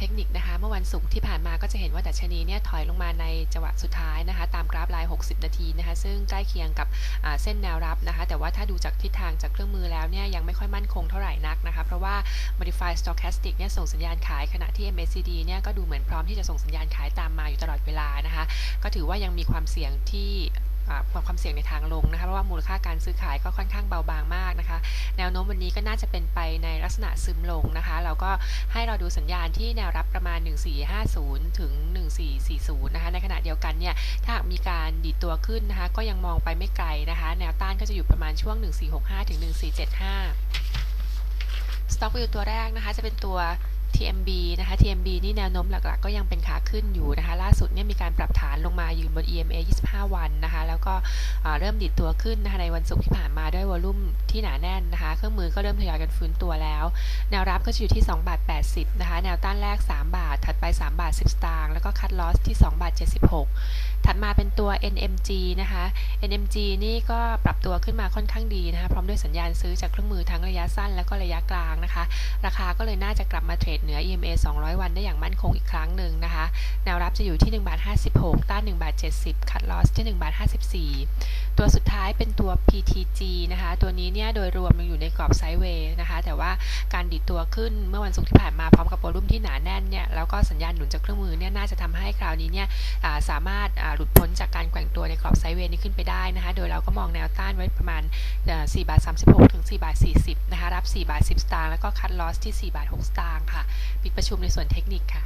เทคนิคนะคะเมื่อวันศุกร์ที่ผ่านมาก็จะเห็นว่าดัชนีเนี่ยถอยลงมาในจังหวะสุดท้ายนะคะตามกราฟลน์60 นาทีนะคะซึ่งใกล้เคียงกับเส้นแนวรับนะคะแต่ว่าถ้าดูจากทิศทางจากเครื่องมือแล้วเนี่ยยังไม่ค่อยมั่นคงเท่าไหร่นักนะคะเพราะว่า Modified Stochastic เนี่ยส่งสัญญาณขายขณะที่ MACD เนี่ยก็ดูเหมือนพร้อมที่จะส่งสัญญาณขายตามมาอยู่ตลอดเวลานะคะก็ถือว่ายังมีความเสี่ยงที่ ความเสี่ยงในทางลงนะคะเพราะว่ามูลค่าการซื้อขายก็ค่อนข้างเบาบางมากนะคะ แนวโน้มวันนี้ก็น่าจะเป็นไปในลักษณะซึมลงนะคะ เราก็ให้เราดูสัญญาณที่แนวรับประมาณ 1450 ถึง 1440 นะคะ ในขณะเดียวกันเนี่ย ถ้ามีการดีดตัวขึ้นนะคะ ก็ยังมองไปไม่ไกลนะคะ แนวต้านก็จะอยู่ประมาณช่วง 1465 ถึง 1475 Stock View ตัวแรกนะคะ จะเป็นตัว TMB นะคะ TMB นี่แนวโน้มหลักๆ ก็ยังเป็นขาขึ้นอยู่นะคะ ล่าสุดเนี่ยมีการปรับฐานลงมายืนบน EMA 25 วันนะคะ แล้วก็เริ่มดิดตัวขึ้นนะคะในวันศุกร์ที่ผ่านมาด้วยวอลุ่มที่หนาแน่นนะคะ เครื่องมือก็เริ่มทยอยกันฟื้นตัวแล้ว แนวรับก็จะอยู่ที่2บาท80นะคะ แนวต้านแรก 3 บาท ถัดไป 3 บาท 10 สตางค์แล้วก็คัดลอสที่2บาท76 ถัดมาเป็นตัว NMG นะคะ NMG นี่ก็ปรับตัวขึ้นมาค่อนข้างดีนะคะ พร้อมด้วยสัญญาณซื้อจากเครื่องมือทั้งระยะสั้น และก็ระยะกลางนะคะ ราคาก็เลยน่าจะกลับมาเทรดเหนือ EMA 200 วันได้อย่างมั่นคงอีกครั้งหนึ่งนะคะ แนวรับจะอยู่ที่1บาท56 ต้าน1บาท70 คัดลอสที่1บาท54 ตัวสุดท้ายเป็นตัว PTG นะคะ ตัวนี้เนี่ยโดยรวมยังอยู่ในกรอบไซด์เวย์นะคะ แต่ว่าการดีดตัวขึ้นเมื่อวันศุกร์ที่ผ่านมาพร้อมกับวอลุ่มที่หนาแน่นเนี่ย แล้วก็สัญญาณหนุนจากเครื่องมือเนี่ยน่าจะทำให้คราวนี้เนี่ยาสามารถาหลุดพ้นจากการแกว่งตัวในกรอบไซด์เวย์นี้ขึ้นไปได้นะคะ โดยเราก็มองแนวต้านไว้ประมาณ4บาท36ถึง4บาท40นะคะ รับ4บาท10 สตางค์ แล้วก็คัดลอสที่4บาท6สตางค์ค่ะปิดประชุมในส่วนเทคนิคค่ะ